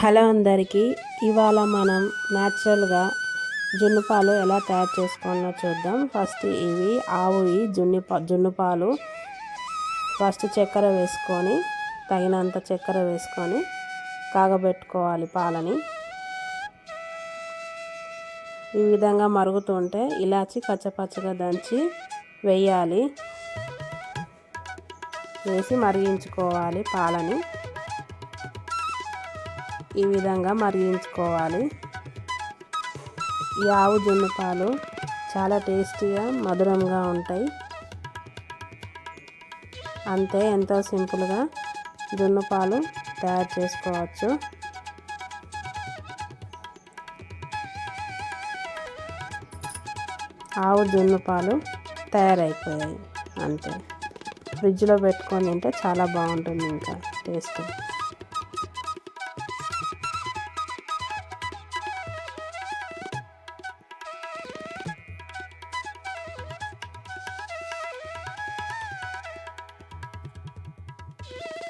Hello అందరికీ ఇవాళ మనం న్యాచురల్గా జున్నుపాలు ఎలా తయారు చేసుకోవాలో చూద్దాం. ఫస్ట్ ఇవి ఆవువి జున్ని జున్నుపాలు. జున్ను ఫస్ట్ చక్కెర వేసుకొని తగినంత చక్కెర వేసుకొని కాగబెట్టుకోవాలి పాలని. ఈ విధంగా మరుగుతుంటే ఇలాచి కచ్చపచ్చగా దంచి వేయాలి. వేసి మరిగించుకోవాలి పాలని. ఈ విధంగా మరిగించుకోవాలి. ఈ ఆవు జున్నుపాలు చాలా టేస్టీగా మధురంగా ఉంటాయి. అంతే ఎంతో సింపుల్గా జున్నుపాలు తయారు చేసుకోవచ్చు. ఆవు జున్నుపాలు తయారైపోయాయి. అంతే. ఫ్రిడ్జ్లో పెట్టుకొని తింటే చాలా బాగుంటుంది ఇంకా టేస్ట్. Yeah.